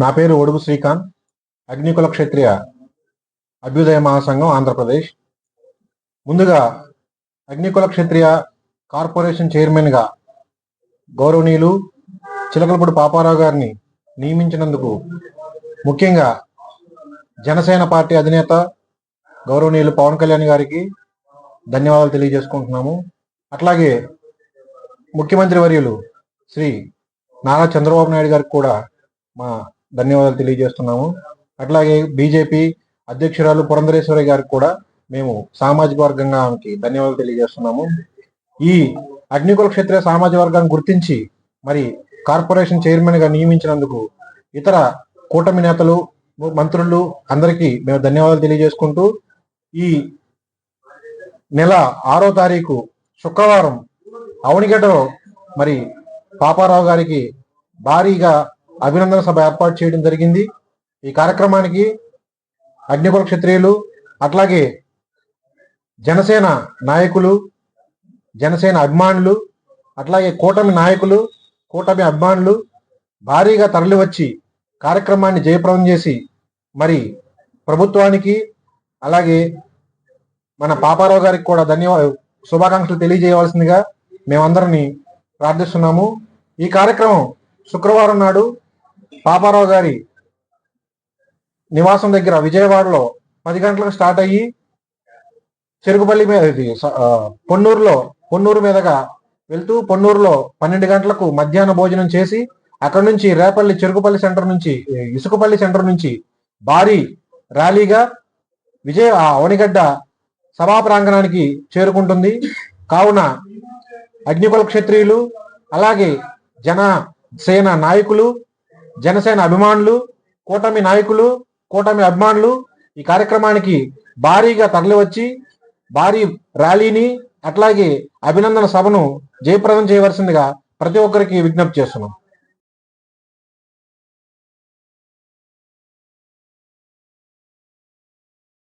నా పేరు ఒడుగు శ్రీకాంత్ అగ్నికుల క్షత్రియ అభ్యుదయ మహాసంఘం ఆంధ్రప్రదేశ్. ముందుగా అగ్నికుల క్షత్రియ కార్పొరేషన్ చైర్మన్గా గౌరవనీయులు చిలకలపూడి పాపారావు గారిని నియమించినందుకు ముఖ్యంగా జనసేన పార్టీ అధినేత గౌరవనీయులు పవన్ కళ్యాణ్ గారికి ధన్యవాదాలు తెలియజేసుకుంటున్నాము. అట్లాగే ముఖ్యమంత్రి వర్యులు శ్రీ నారా చంద్రబాబు నాయుడు గారికి కూడా మా ధన్యవాదాలు తెలియజేస్తున్నాము. అట్లాగే బీజేపీ అధ్యక్షురాలు పురంధరేశ్వరి గారికి కూడా మేము సామాజిక వర్గంగా ఆమెకి ధన్యవాదాలు తెలియజేస్తున్నాము. ఈ అగ్నికుల క్షేత్ర సామాజిక వర్గాన్ని గుర్తించి మరి కార్పొరేషన్ చైర్మన్గా నియమించినందుకు ఇతర కూటమి నేతలు మంత్రులు అందరికీ మేము ధన్యవాదాలు తెలియజేసుకుంటూ ఈ నెల ఆరో తారీఖు శుక్రవారం అవనిగడ్డలో మరి పాపారావు గారికి భారీగా అభినందన సభ ఏర్పాటు చేయడం జరిగింది. ఈ కార్యక్రమానికి అగ్నికుల క్షత్రియులు అట్లాగే జనసేన నాయకులు జనసేన అభిమానులు అట్లాగే కూటమి నాయకులు కూటమి అభిమానులు భారీగా తరలివచ్చి కార్యక్రమాన్ని జయప్రదం చేసి మరి ప్రభుత్వానికి అలాగే మన పాపారావు గారికి కూడా ధన్యవాద శుభాకాంక్షలు తెలియజేయవలసిందిగా మేమందరినీ ప్రార్థిస్తున్నాము. ఈ కార్యక్రమం శుక్రవారం నాడు పాపారావు గారి నివాసం దగ్గర విజయవాడలో పది గంటలకు స్టార్ట్ అయ్యి చెరుకుపల్లి మీద ఇది పొన్నూరులో పొన్నూరు మీదగా వెళ్తూ పొన్నూరులో పన్నెండు గంటలకు మధ్యాహ్న భోజనం చేసి అక్కడ నుంచి రేపల్లి చెరుకుపల్లి సెంటర్ నుంచి ఇసుకపల్లి సెంటర్ నుంచి భారీ ర్యాలీగా విజయ ఆ అవనిగడ్డ సభా ప్రాంగణానికి చేరుకుంటుంది. కావున అగ్నికుల క్షత్రియులు అలాగే జన సేన నాయకులు జనసేన అభిమానులు కూటమి నాయకులు కూటమి అభిమానులు ఈ కార్యక్రమానికి భారీగా తరలివచ్చి భారీ ర్యాలీని అట్లాగే అభినందన సభను జయప్రదం చేయవలసిందిగా ప్రతి ఒక్కరికి విజ్ఞప్తి చేస్తున్నాం.